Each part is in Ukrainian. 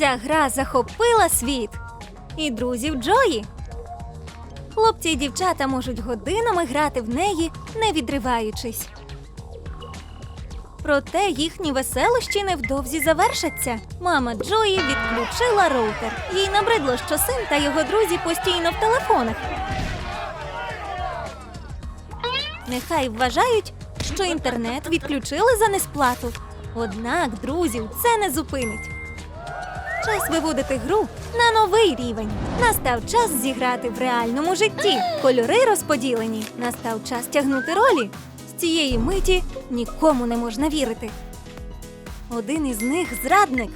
Ця гра захопила світ і друзів Джої. Хлопці і дівчата можуть годинами грати в неї, не відриваючись. Проте їхні веселощі невдовзі завершаться. Мама Джої відключила роутер. Їй набридло, що син та його друзі постійно в телефонах. Нехай вважають, що інтернет відключили за несплату. Однак друзів це не зупинить. Час виводити гру на новий рівень. Настав час зіграти в реальному житті. Кольори розподілені. Настав час тягнути ролі. З цієї миті нікому не можна вірити. Один із них зрадник.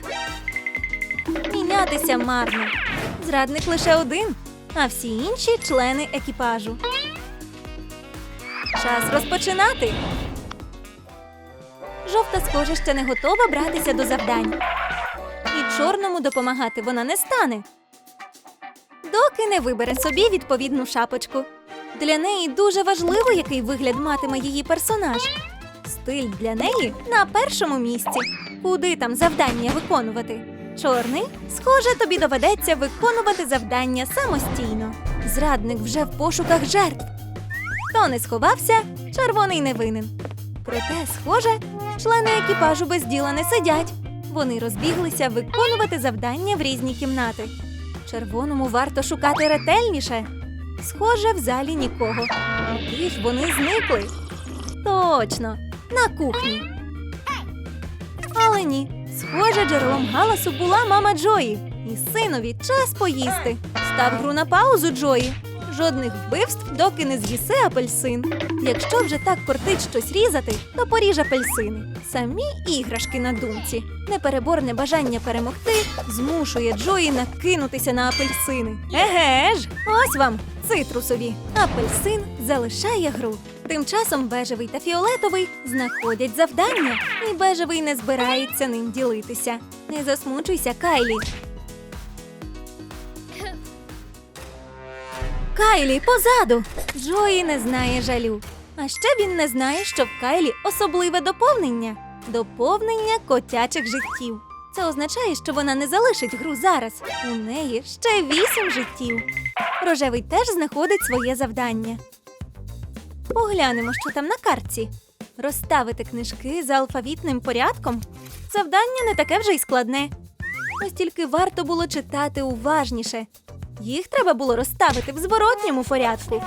Мінятися марно. Зрадник лише один, а всі інші члени екіпажу. Час розпочинати. Жовта, схоже, ще не готова братися до завдань. Чорному допомагати вона не стане. Доки не вибере собі відповідну шапочку. Для неї дуже важливо, який вигляд матиме її персонаж. Стиль для неї на першому місці. Куди там завдання виконувати? Чорний, схоже, тобі доведеться виконувати завдання самостійно. Зрадник вже в пошуках жертв. Хто не сховався, червоний не винен. Проте, схоже, члени екіпажу без діла не сидять. Вони розбіглися виконувати завдання в різні кімнати. Червоному варто шукати ретельніше. Схоже, в залі нікого. Куди ж вони зникли? Точно, на кухні. Але ні. Схоже, джерелом галасу була мама Джої. І синові час поїсти. Став гру на паузу, Джої. Жодних вбивств, доки не з'їси апельсин. Якщо вже так кортить щось різати, то поріж апельсини. Самі іграшки на думці. Непереборне бажання перемогти змушує Джої накинутися на апельсини. Еге ж, ось вам цитрусові. Апельсин залишає гру. Тим часом бежевий та фіолетовий знаходять завдання, і бежевий не збирається ним ділитися. Не засмучуйся, Кайлі. Кайлі позаду. Джої не знає жалю. А ще він не знає, що в Кайлі особливе доповнення доповнення котячих життів. Це означає, що вона не залишить гру зараз. У неї ще вісім життів. Рожевий теж знаходить своє завдання. Поглянемо, що там на картці. Розставити книжки за алфавітним порядком. Завдання не таке вже й складне. Ось тільки варто було читати уважніше. Їх треба було розставити в зворотньому порядку.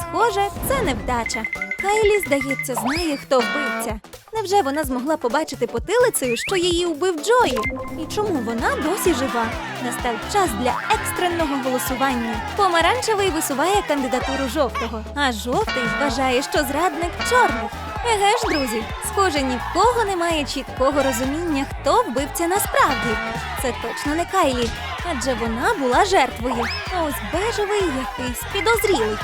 Схоже, це невдача. Кайлі, здається, знає, хто вбивця. Невже вона змогла побачити потилицею, що її убив Джої? І чому вона досі жива? Настав час для екстреного голосування. Помаранчевий висуває кандидатуру жовтого, а жовтий вважає, що зрадник чорний. Еге ж, друзі, схоже, ні в кого немає чіткого розуміння, хто вбивця насправді. Це точно не Кайлі, адже вона була жертвою. Ось бежевий якийсь підозрілий.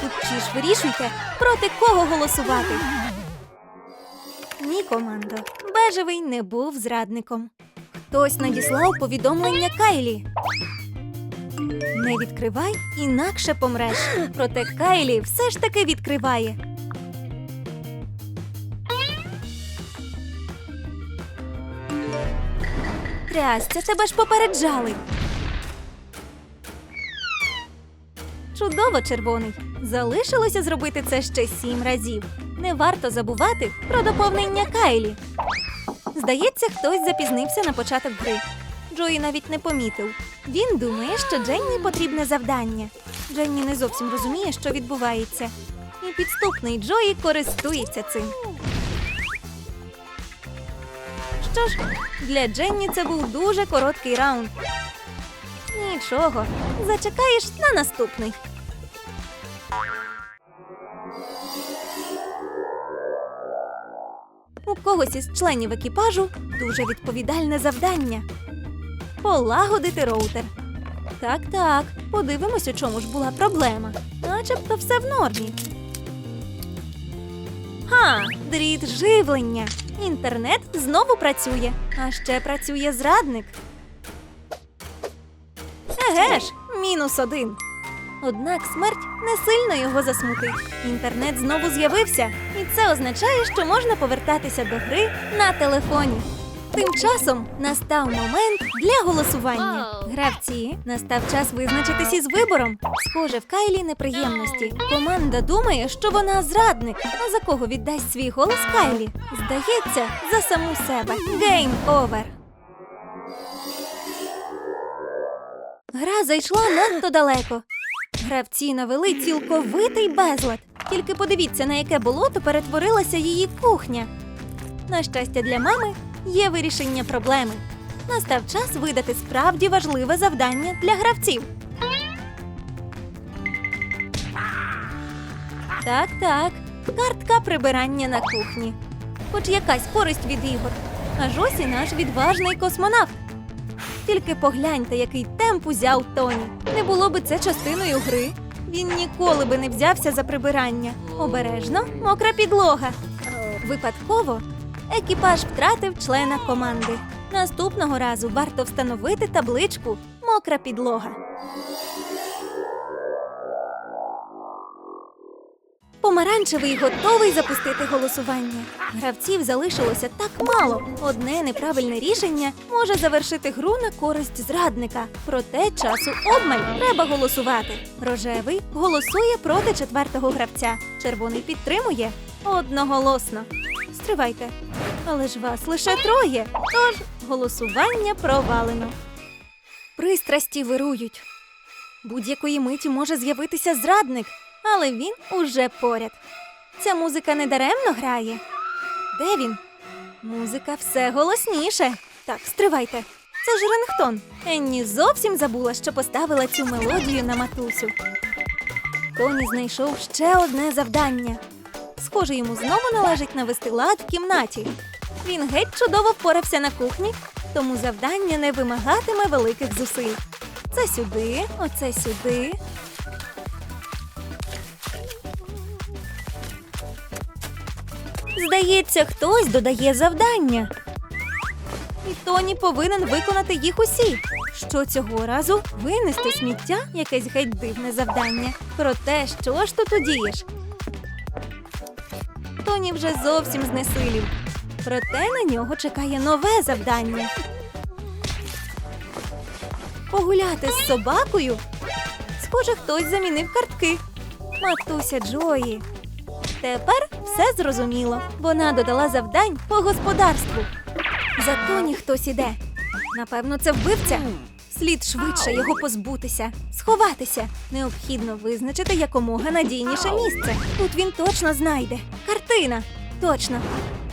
Тут чи ж вирішуйте, проти кого голосувати. Ні, командо, бежевий не був зрадником. Хтось надіслав повідомлення Кайлі. Не відкривай, інакше помреш. Проте Кайлі все ж таки відкриває. Трясця, тебе ж попереджали. Чудово, червоний. Залишилося зробити це ще сім разів. Не варто забувати про доповнення Кайлі. Здається, хтось запізнився на початок гри. Джої навіть не помітив. Він думає, що Дженні потрібне завдання. Дженні не зовсім розуміє, що відбувається. І підступний Джої користується цим. Що ж, для Дженні це був дуже короткий раунд. Нічого, зачекаєш на наступний. У когось із членів екіпажу дуже відповідальне завдання полагодити роутер. Так, так, подивимось, у чому ж була проблема. Начебто все в нормі. Ха, дріт живлення. Інтернет знову працює, а ще працює зрадник. Еге ж, мінус один. Однак смерть не сильно його засмутить. Інтернет знову з'явився, і це означає, що можна повертатися до гри на телефоні. Тим часом настав момент для голосування. Гравці, настав час визначитись із вибором. Схоже, в Кайлі неприємності. Команда думає, що вона зрадник. А за кого віддасть свій голос Кайлі? Здається, за саму себе. Гейм овер. Гра зайшла надто далеко. Гравці навели цілковитий безлад. Тільки подивіться, на яке болото перетворилася її кухня. На щастя для мами є вирішення проблеми. Настав час видати справді важливе завдання для гравців. Так, так, картка прибирання на кухні. Хоч якась користь від ігор. Аж ось і наш відважний космонавт. Тільки погляньте, який темп узяв Тоні. Не було би це частиною гри. Він ніколи би не взявся за прибирання. Обережно, мокра підлога. Випадково екіпаж втратив члена команди. Наступного разу варто встановити табличку Мокра підлога. Помаранчевий готовий запустити голосування. Гравців залишилося так мало. Одне неправильне рішення може завершити гру на користь зрадника. Проте часу обмаль треба голосувати. Рожевий голосує проти четвертого гравця. Червоний підтримує одноголосно. Стривайте, але ж вас лише троє. Тож голосування провалено. Пристрасті вирують. Будь-якої миті може з'явитися зрадник, але він уже поряд. Ця музика не даремно грає. Де він? Музика все голосніше. Так, стривайте. Це ж рингтон. Енні зовсім забула, що поставила цю мелодію на матусю. Тоні знайшов ще одне завдання. Схоже, йому знову належить навести лад в кімнаті. Він геть чудово впорався на кухні, тому завдання не вимагатиме великих зусиль. Це сюди, оце сюди. Здається, хтось додає завдання. І Тоні повинен виконати їх усі. Що цього разу винести сміття якесь геть дивне завдання. Проте, що ж тут удієш? Тоні вже зовсім знесилів. Проте на нього чекає нове завдання. Погуляти з собакою. Схоже, хтось замінив картки. Матуся Джої. Тепер все зрозуміло. Вона додала завдань по господарству. За Тоні хтось іде. Напевно, це вбивця. Слід швидше його позбутися, сховатися. Необхідно визначити якомога надійніше місце. Тут він точно знайде. Картина. Точно.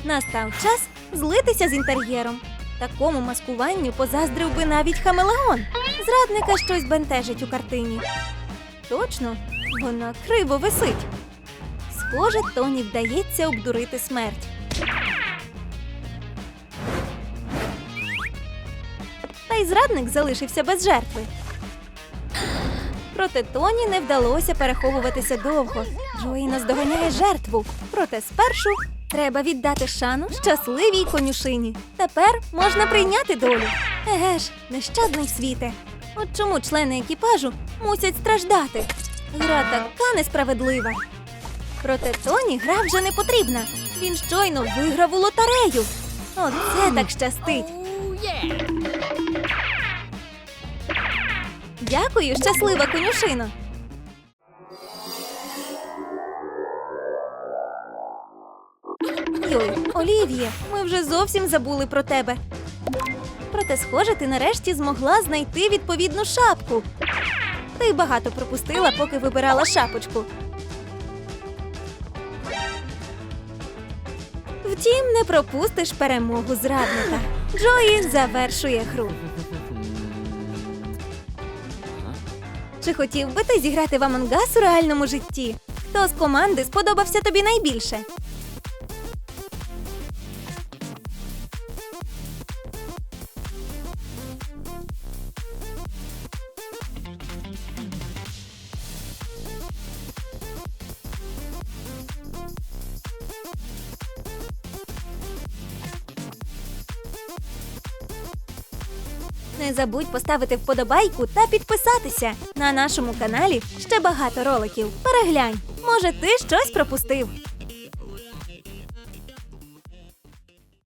Настав час злитися з інтер'єром. Такому маскуванню позаздрив би навіть хамелеон. Зрадника щось бентежить у картині. Точно, вона криво висить. Схоже, Тоні вдається обдурити смерть. Та й зрадник залишився без жертви. Проте Тоні не вдалося переховуватися довго. Джої наздоганяє жертву. Проте спершу треба віддати шану щасливій конюшині. Тепер можна прийняти долю. Еге ж, нещадний світе. От чому члени екіпажу мусять страждати? Гра така несправедлива. Проте Тоні гра вже не потрібна. Він щойно виграв у лотерею. Оце так щастить. Дякую, щаслива конюшино. Йой, Олівія, ми вже зовсім забули про тебе. Проте, схоже, ти нарешті змогла знайти відповідну шапку. Ти багато пропустила, поки вибирала шапочку. Втім, не пропустиш перемогу зрадника. Джої завершує гру. Чи хотів би ти зіграти в Амонгас у реальному житті? Хто з команди сподобався тобі найбільше? Не забудь поставити вподобайку та підписатися. На нашому каналі ще багато роликів. Переглянь, може, ти щось пропустив.